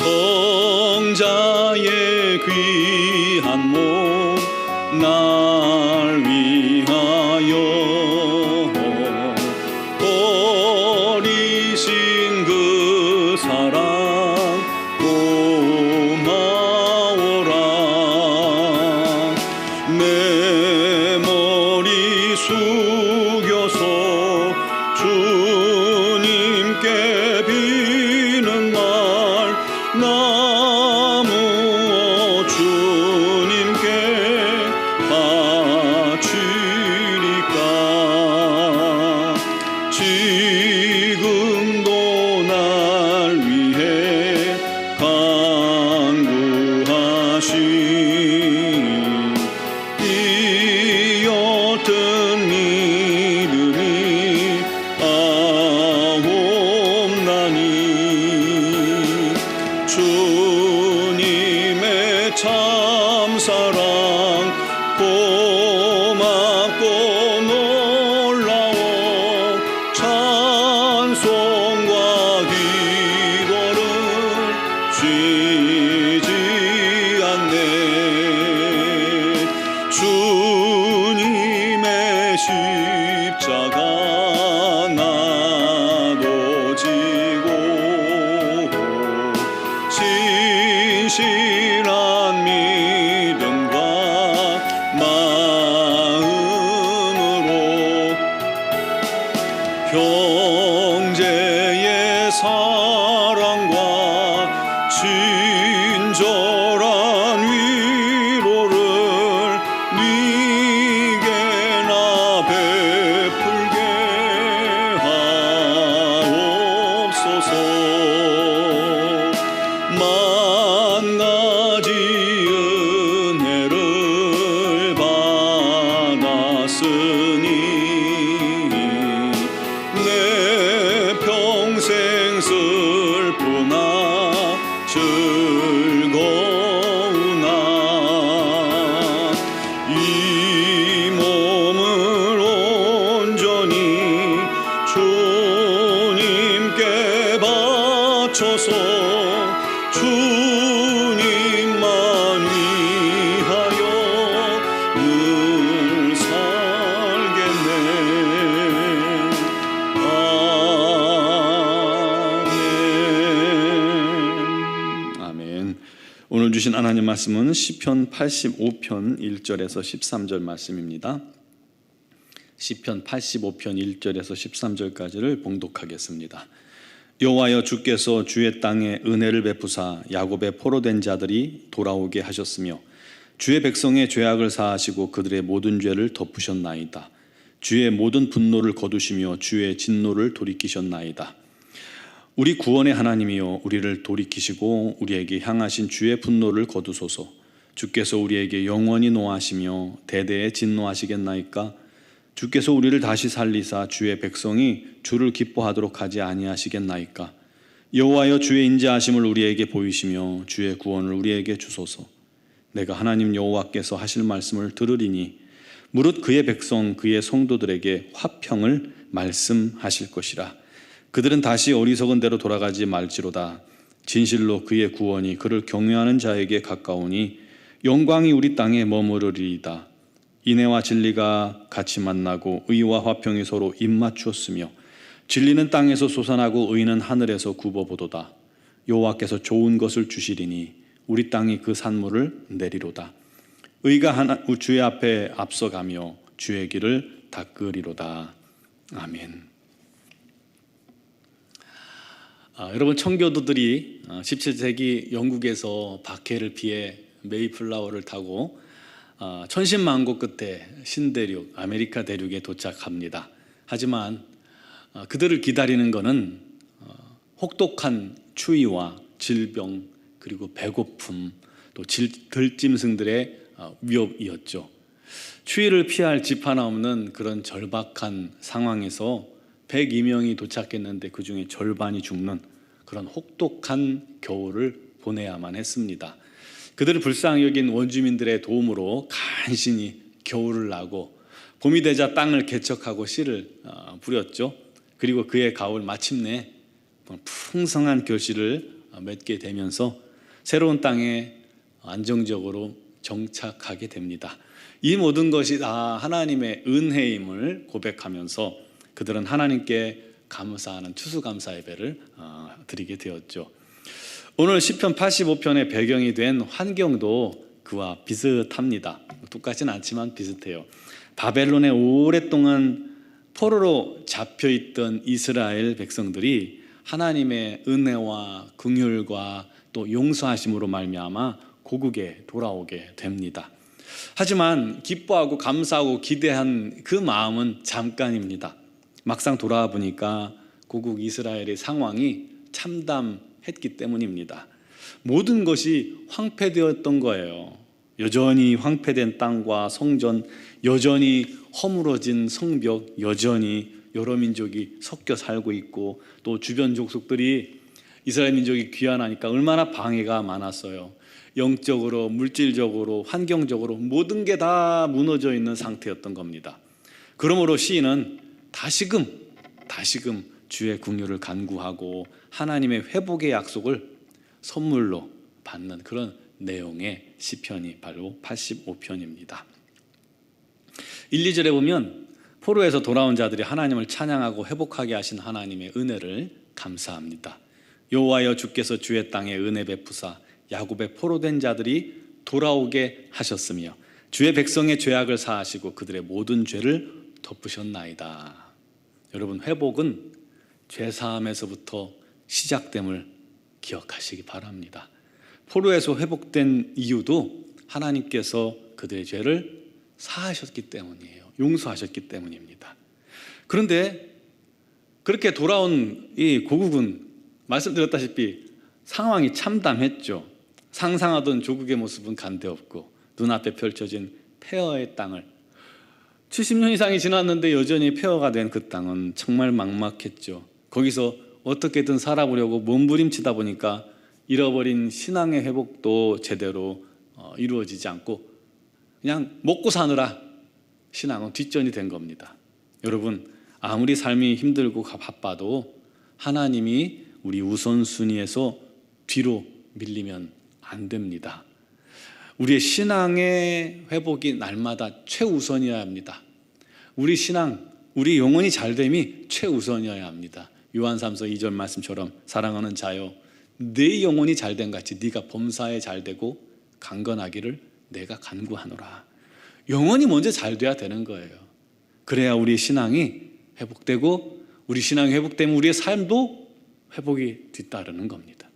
성자의 귀한 몸 날 위하여 친절 오늘 주신 하나님 말씀은 시편 85편 1절에서 13절 말씀입니다 시편 85편 1절에서 13절까지를 봉독하겠습니다. 여호와여 주께서 주의 땅에 은혜를 베푸사 야곱의 포로된 자들이 돌아오게 하셨으며 주의 백성의 죄악을 사하시고 그들의 모든 죄를 덮으셨나이다. 주의 모든 분노를 거두시며 주의 진노를 돌이키셨나이다. 우리 구원의 하나님이여 우리를 돌이키시고 우리에게 향하신 주의 분노를 거두소서. 주께서 우리에게 영원히 노하시며 대대에 진노하시겠나이까? 주께서 우리를 다시 살리사 주의 백성이 주를 기뻐하도록 하지 아니하시겠나이까? 여호와여 주의 인자하심을 우리에게 보이시며 주의 구원을 우리에게 주소서. 내가 하나님 여호와께서 하실 말씀을 들으리니 무릇 그의 백성 그의 성도들에게 화평을 말씀하실 것이라. 그들은 다시 어리석은 대로 돌아가지 말지로다. 진실로 그의 구원이 그를 경외하는 자에게 가까우니 영광이 우리 땅에 머무르리이다. 인애와 진리가 같이 만나고 의와 화평이 서로 입맞추었으며 진리는 땅에서 솟아나고 의는 하늘에서 굽어보도다. 여호와께서 좋은 것을 주시리니 우리 땅이 그 산물을 내리로다. 의가 하나 주의 앞에 앞서가며 주의 길을 닦으리로다. 아멘. 아, 여러분 청교도들이 17세기 영국에서 박해를 피해 메이플라워를 타고 아, 천신만고 끝에 신대륙 아메리카 대륙에 도착합니다. 하지만 아, 그들을 기다리는 것은 어, 혹독한 추위와 질병 그리고 배고픔 또 질, 들짐승들의 어, 위협이었죠. 추위를 피할 집 하나 없는 그런 절박한 상황에서 102명이 도착했는데 그 중에 절반이 죽는 그런 혹독한 겨울을 보내야만 했습니다. 그들을 불쌍히 여긴 원주민들의 도움으로 간신히 겨울을 나고 봄이 되자 땅을 개척하고 씨를 어, 부렸죠. 그리고 그의 가을 마침내 풍성한 결실을 맺게 되면서 새로운 땅에 안정적으로 정착하게 됩니다. 이 모든 것이 다 하나님의 은혜임을 고백하면서 그들은 하나님께 감사하는 추수감사 예배를 어, 드리게 되었죠. 오늘 시편 85편의 배경이 된 환경도 그와 비슷합니다. 똑같지는 않지만 비슷해요. 바벨론에 오랫동안 포로로 잡혀 있던 이스라엘 백성들이 하나님의 은혜와 긍휼과 또 용서하심으로 말미암아 고국에 돌아오게 됩니다. 하지만 기뻐하고 감사하고 기대한 그 마음은 잠깐입니다. 막상 돌아와 보니까 고국 이스라엘의 상황이 참담했기 때문입니다. 모든 것이 황폐되었던 거예요. 여전히 황폐된 땅과 성전, 여전히 허물어진 성벽, 여전히 여러 민족이 섞여 살고 있고 또 주변 족속들이 이스라엘 민족이 귀환하니까 얼마나 방해가 많았어요. 영적으로, 물질적으로, 환경적으로 모든 게 다 무너져 있는 상태였던 겁니다. 그러므로 시인은 다시금 다시금 주의 궁유를 간구하고 하나님의 회복의 약속을 선물로 받는 그런 내용의 시편이 바로 85편입니다. 1, 2절에 보면 포로에서 돌아온 자들이 하나님을 찬양하고 회복하게 하신 하나님의 은혜를 감사합니다. 여호와여 주께서 주의 땅에 은혜 베푸사 야곱의 포로된 자들이 돌아오게 하셨으며 주의 백성의 죄악을 사하시고 그들의 모든 죄를 덮으셨나이다. 여러분 회복은 죄 사함에서부터 시작됨을 기억하시기 바랍니다. 포로에서 회복된 이유도 하나님께서 그들의 죄를 사하셨기 때문이에요. 용서하셨기 때문입니다. 그런데 그렇게 돌아온 이 고국은 말씀드렸다시피 상황이 참담했죠. 상상하던 조국의 모습은 간데없고 눈앞에 펼쳐진 폐허의 땅을 70년 이상이 지났는데 여전히 폐허가 된 그 땅은 정말 막막했죠. 거기서 어떻게든 살아보려고 몸부림치다 보니까 잃어버린 신앙의 회복도 제대로 어, 이루어지지 않고 그냥 먹고 사느라 신앙은 뒷전이 된 겁니다. 여러분 아무리 삶이 힘들고 바빠도 하나님이 우리 우선순위에서 뒤로 밀리면 안 됩니다. 우리의 신앙의 회복이 날마다 최우선이어야 합니다. 우리 신앙, 우리 영혼이 잘됨이 최우선이어야 합니다. 요한 3서 2절 말씀처럼 사랑하는 자여 내 영혼이 잘된 같이 네가 범사에 잘되고 강건하기를 내가 간구하노라. 영혼이 먼저 잘 돼야 되는 거예요. 그래야 우리 신앙이 회복되고 우리 신앙이 회복되면 우리의 삶도 회복이 뒤따르는 겁니다.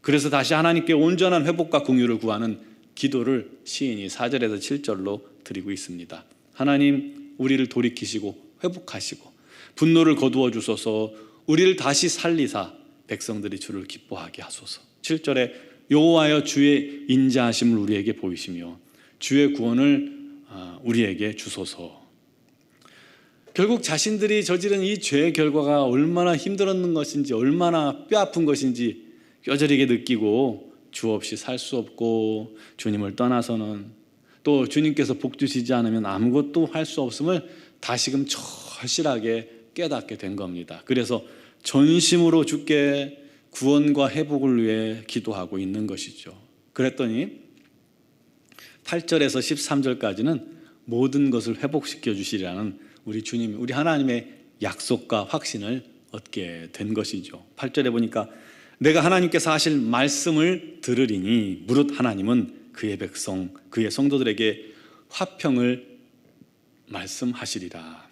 그래서 다시 하나님께 온전한 회복과 긍휼을 구하는 기도를 시인이 4절에서 7절로 드리고 있습니다. 하나님 우리를 돌이키시고 회복하시고 분노를 거두어 주소서 우리를 다시 살리사 백성들이 주를 기뻐하게 하소서. 7절에 여호와여 주의 인자하심을 우리에게 보이시며 주의 구원을 아, 우리에게 주소서. 결국 자신들이 저지른 이 죄의 결과가 얼마나 힘들었는 것인지 얼마나 뼈 아픈 것인지 뼈저리게 느끼고 주 없이 살 수 없고 주님을 떠나서는 또 주님께서 복 주시지 않으면 아무것도 할 수 없음을 다시금 절실하게 깨닫게 된 겁니다. 그래서 전심으로 주께 구원과 회복을 위해 기도하고 있는 것이죠. 그랬더니 8절에서 13절까지는 모든 것을 회복시켜 주시리라는 우리 주님, 우리 하나님의 약속과 확신을 얻게 된 것이죠. 8절에 보니까 내가 하나님께서 하실 말씀을 들으리니 무릇 하나님은 그의 백성 그의 성도들에게 화평을 말씀하시리라.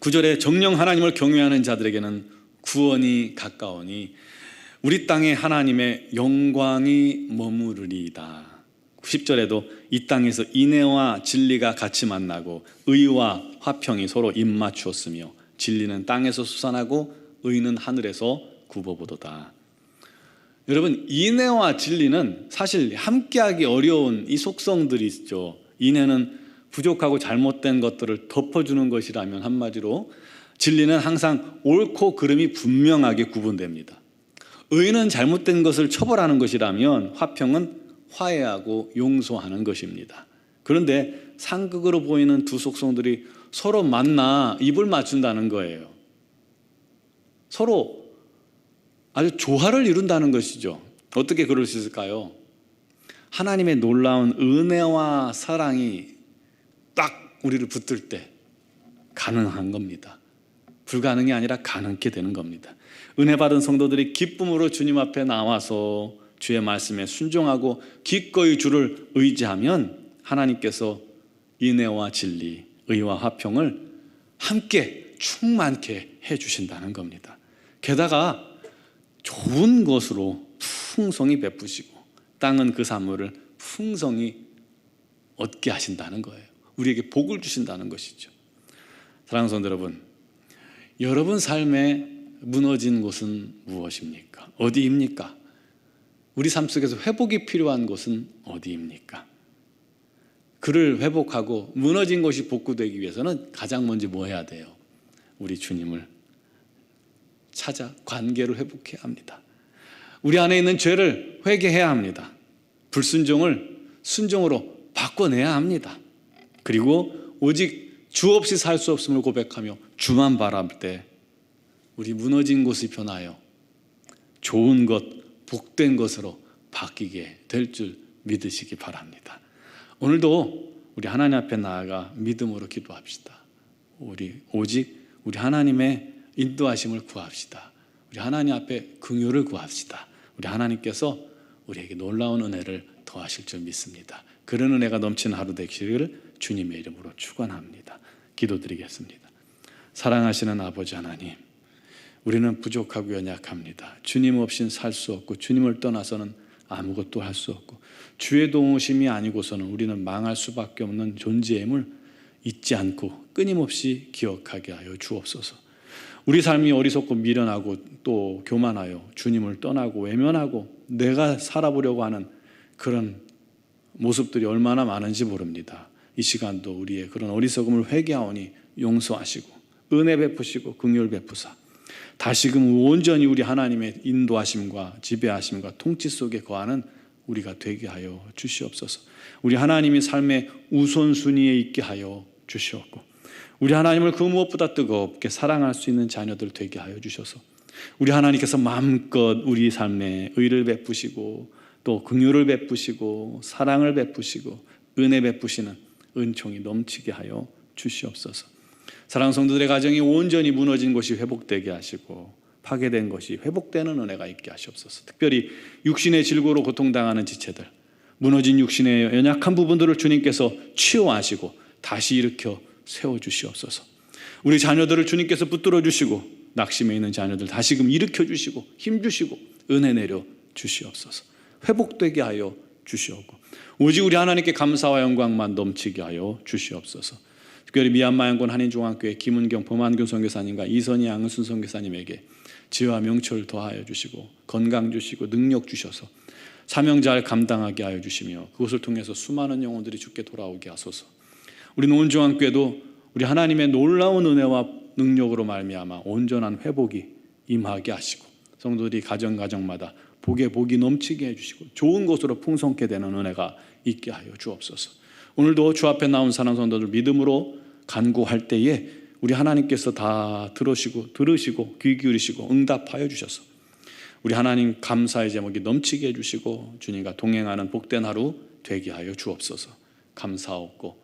9절에 정령 하나님을 경외하는 자들에게는 구원이 가까우니 우리 땅에 하나님의 영광이 머무르리이다. 10절에도 이 땅에서 인애와 진리가 같이 만나고 의와 화평이 서로 입맞추었으며 진리는 땅에서 수산하고 의는 하늘에서 굽어보도다. 여러분 인애와 진리는 사실 함께하기 어려운 이 속성들이 있죠. 인애는 부족하고 잘못된 것들을 덮어주는 것이라면 한마디로 진리는 항상 옳고 그름이 분명하게 구분됩니다. 의는 잘못된 것을 처벌하는 것이라면 화평은 화해하고 용서하는 것입니다. 그런데 상극으로 보이는 두 속성들이 서로 만나 입을 맞춘다는 거예요. 서로 아주 조화를 이룬다는 것이죠. 어떻게 그럴 수 있을까요? 하나님의 놀라운 은혜와 사랑이 딱 우리를 붙들 때 가능한 겁니다. 불가능이 아니라 가능케 되는 겁니다. 은혜 받은 성도들이 기쁨으로 주님 앞에 나와서 주의 말씀에 순종하고 기꺼이 주를 의지하면 하나님께서 인애와 진리, 의와 화평을 함께 충만케 해 주신다는 겁니다. 게다가 좋은 것으로 풍성히 베푸시고 땅은 그 산물을 풍성히 얻게 하신다는 거예요. 우리에게 복을 주신다는 것이죠. 사랑하는 성도 여러분, 여러분 삶에 무너진 곳은 무엇입니까? 어디입니까? 우리 삶 속에서 회복이 필요한 곳은 어디입니까? 그를 회복하고 무너진 것이 복구되기 위해서는 가장 먼저 뭐 해야 돼요? 우리 주님을 찾아 관계를 회복해야 합니다. 우리 안에 있는 죄를 회개해야 합니다. 불순종을 순종으로 바꿔내야 합니다. 그리고 오직 주 없이 살 수 없음을 고백하며 주만 바랄 때 우리 무너진 곳이 변하여 좋은 것, 복된 것으로 바뀌게 될 줄 믿으시기 바랍니다. 오늘도 우리 하나님 앞에 나아가 믿음으로 기도합시다. 우리 오직 우리 하나님의 인도하심을 구합시다. 우리 하나님 앞에 긍휼을 구합시다. 우리 하나님께서 우리에게 놀라운 은혜를 더하실 줄 믿습니다. 그런 은혜가 넘치는 하루 되기를 주님의 이름으로 축원합니다. 기도드리겠습니다. 사랑하시는 아버지 하나님, 우리는 부족하고 연약합니다. 주님 없인 살 수 없고 주님을 떠나서는 아무것도 할 수 없고 주의 도우심이 아니고서는 우리는 망할 수밖에 없는 존재임을 잊지 않고 끊임없이 기억하게 하여 주옵소서. 우리 삶이 어리석고 미련하고 또 교만하여 주님을 떠나고 외면하고 내가 살아보려고 하는 그런 모습들이 얼마나 많은지 모릅니다. 이 시간도 우리의 그런 어리석음을 회개하오니 용서하시고 은혜 베푸시고 긍휼 베푸사 다시금 온전히 우리 하나님의 인도하심과 지배하심과 통치 속에 거하는 우리가 되게 하여 주시옵소서. 우리 하나님이 삶의 우선순위에 있게 하여 주시옵고 우리 하나님을 그 무엇보다 뜨겁게 사랑할 수 있는 자녀들 되게 하여 주셔서 우리 하나님께서 마음껏 우리 삶에 의를 베푸시고 또 긍휼을 베푸시고 사랑을 베푸시고 은혜 베푸시는 은총이 넘치게 하여 주시옵소서. 사랑 성도들의 가정이 온전히 무너진 것이 회복되게 하시고 파괴된 것이 회복되는 은혜가 있게 하시옵소서. 특별히 육신의 질고로 고통당하는 지체들, 무너진 육신의 연약한 부분들을 주님께서 치유하시고 다시 일으켜 세워 주시옵소서. 우리 자녀들을 주님께서 붙들어 주시고 낙심해 있는 자녀들 다시금 일으켜 주시고 힘 주시고 은혜 내려 주시옵소서. 회복되게 하여 주시옵고 오직 우리 하나님께 감사와 영광만 넘치게 하여 주시옵소서. 특별히 미얀마 양곤 한인중앙교회 김은경 범한균 선교사님과 이선희 양은순 선교사님에게 지혜와 명철 더하여 주시고 건강 주시고 능력 주셔서 사명 잘 감당하게 하여 주시며 그것을 통해서 수많은 영혼들이 주께 돌아오게 하소서. 우리 노원중앙교회도 우리 하나님의 놀라운 은혜와 능력으로 말미암아 온전한 회복이 임하게 하시고 성도들이 가정 가정마다 복에 복이 넘치게 해주시고 좋은 것으로 풍성케 되는 은혜가 있게 하여 주옵소서. 오늘도 주 앞에 나온 사랑 성도들 믿음으로 간구할 때에 우리 하나님께서 다 들으시고 들으시고 귀 기울이시고 응답하여 주셔서 우리 하나님 감사의 제목이 넘치게 해주시고 주님과 동행하는 복된 하루 되게 하여 주옵소서. 감사하고